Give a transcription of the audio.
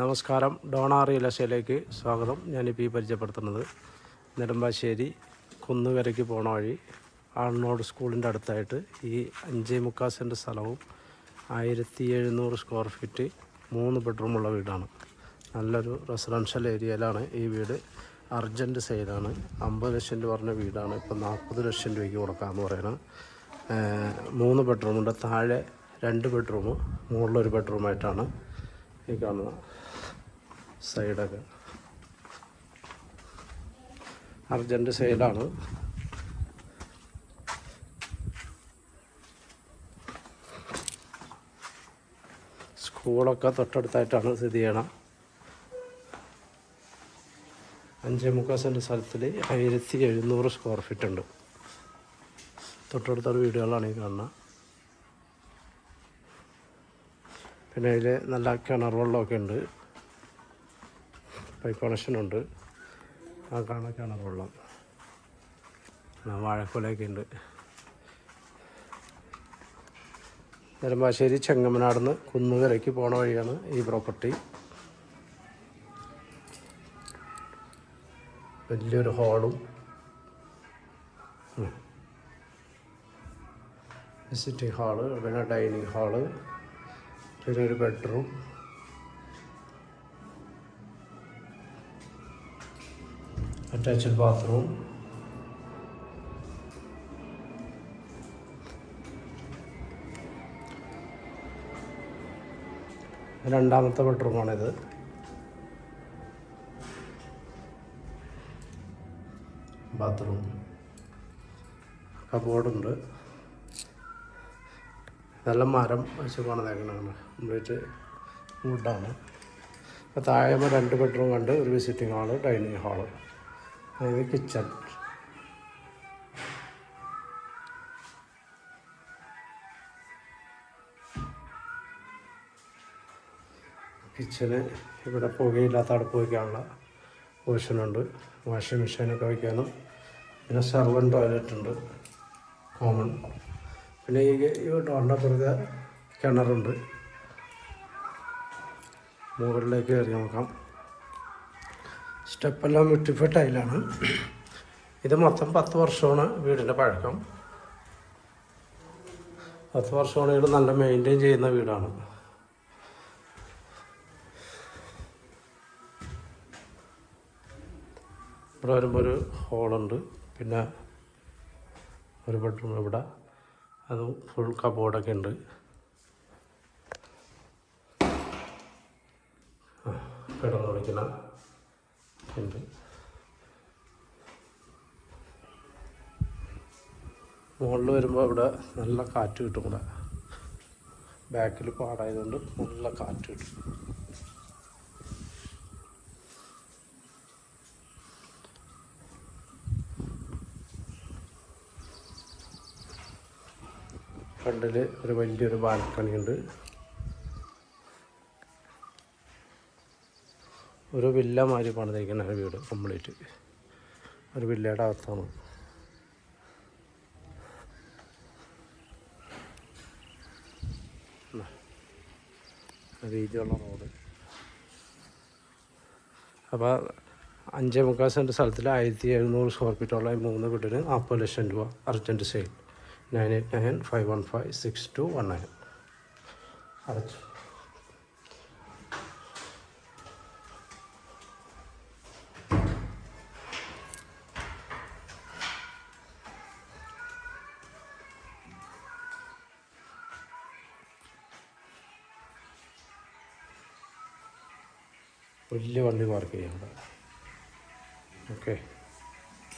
നമസ്കാരം. Donna real സ്വാഗതം. ഞാനിപ്പോൾ ഈ പരിചയപ്പെടുത്തുന്നത് നെടുമ്പാശ്ശേരി കുന്നുകരയ്ക്ക് പോണ വഴി ആൾനോട് സ്കൂളിന്റെ അടുത്തായിട്ട് ഈ അഞ്ചേ മുക്കാൽ സെന്റ് സ്ഥലവും ആയിരത്തി എഴുന്നൂറ് സ്ക്വയർ ഫീറ്റ് മൂന്ന് ബെഡ്റൂമുള്ള വീടാണ്. നല്ലൊരു റെസിഡൻഷ്യൽ ഏരിയയിലാണ് ഈ വീട്. അർജന്റ് സെയിലാണ് അമ്പത് ലക്ഷം രൂപ പറഞ്ഞ വീടാണ്. ഇപ്പം നാൽപ്പത് ലക്ഷം രൂപയ്ക്ക് കൊടുക്കാമെന്ന് പറയുന്നത് മൂന്ന് ബെഡ്റൂമുണ്ട്. താഴെ രണ്ട് ബെഡ്റൂം മുകളിലൊരു ബെഡ്റൂമായിട്ടാണ് ഈ കാണുന്ന സൈഡൊക്കെ. അർജന്റ് സൈഡാണ്. സ്കൂളൊക്കെ തൊട്ടടുത്തായിട്ടാണ് സ്ഥിതി ചെയ്യണം. അഞ്ചേ മുക്കാൽ സെന്റ് സ്ഥലത്തിൽ ആയിരത്തി എഴുന്നൂറ് സ്ക്വയർ ഫീറ്റ് ഉണ്ട്. തൊട്ടടുത്തൊരു വീടുകളാണ് ഈ കാണുന്നത് പിന്നെ അതിൽ നല്ല കിണർ വെള്ളമൊക്കെ ഉണ്ട്. പൈപ്പ് കണക്ഷനുണ്ട് ആ കാണാൻ കാണാൻ വാഴക്കുലയൊക്കെ വാഴക്കൊലയൊക്കെ ഉണ്ട് നെടുമ്പാശ്ശേരി ചെങ്ങമനാടുന്ന് കുന്നുകരയ്ക്ക് പോണ വഴിയാണ് ഈ പ്രോപ്പർട്ടി വലിയൊരു ഹാളും വിസിറ്റിംഗ് ഹാൾ പിന്നെ ഡൈനിങ് ഹാൾ പിന്നെ ഒരു ബെഡ്റൂം അറ്റാച്ച്ഡ് ബാത്റൂം രണ്ടാമത്തെ ബെഡ്റൂമാണിത്. ബാത്റൂം. കബോർഡുണ്ട്. നല്ല മരം വെച്ച് പണിതേക്കണതാണ് കംപ്ലീറ്റ് വുഡാണ്. അപ്പോൾ താഴെ രണ്ട് ബെഡ്റൂം കണ്ട് ഒരു വിസിറ്റിംഗ് ഹാൾ ഡൈനിങ് ഹാൾ. അതായത് കിച്ചൺ കിച്ചന് ഇവിടെ പുകയില്ലാത്ത അടുപ്പ് വയ്ക്കാനുള്ള പോർഷനുണ്ട് വാഷിംഗ് മെഷീനൊക്കെ വയ്ക്കാനും. പിന്നെ സെർവൻ ടോയ്ലറ്റ് ഉണ്ട് കോമൺ പിന്നെ ഈ ഈ ഡോറിന്റെ പുറത്തെ കിണറുണ്ട്. മുകളിലേക്ക് കയറി നോക്കാം. സ്റ്റെപ്പെല്ലാം വിട്ടിഫ ടൈലാണ്. ഇത് മൊത്തം പത്ത് വർഷമാണ് വീടിന്റെ പഴക്കം. പത്ത് വർഷമാണ് ഇവിടെ നല്ല മെയിന്റെയിൻ ചെയ്യുന്ന വീടാണ്. ഇവിടെ വരുമ്പോൾ ഒരു ഹോളുണ്ട് പിന്നെ ഒരു ബെഡ്റൂം ഇവിടെ. അത് ഫുൾ കബോർഡൊക്കെ ഉണ്ട്. കിടന്നു വിളിക്കുന്ന ഉണ്ട്. മുകളിൽ വരുമ്പോൾ ഇവിടെ നല്ല കാറ്റ് കിട്ടും ഇവിടെ ബാക്കിൽ പാടായതുകൊണ്ട് നല്ല കാറ്റ് കിട്ടും. ഫ്രണ്ടിൽ ഒരു വലിയൊരു ബാൽക്കണി ഉണ്ട് ഒരു വില്ല മാതിരി പണിതിരിക്കുന്ന വീട് കംപ്ലീറ്റ് ഒരു വില്ലയുടെ അകത്താണ്. രീതിയുള്ള റോഡ് അപ്പോൾ അഞ്ചേ മുക്കാൽ സെന്റ് സ്ഥലത്തിൽ ആയിരത്തി എഴുന്നൂറ് സ്ക്വയർ ഫീറ്റുള്ള മൂന്ന് വീടിന് നാൽപ്പത് ലക്ഷം രൂപ urgent sale nine eight nine five one five six two one nine അടച്ചു. വലിയ വണ്ടി പാർക്ക് ചെയ്യാം ഓക്കെ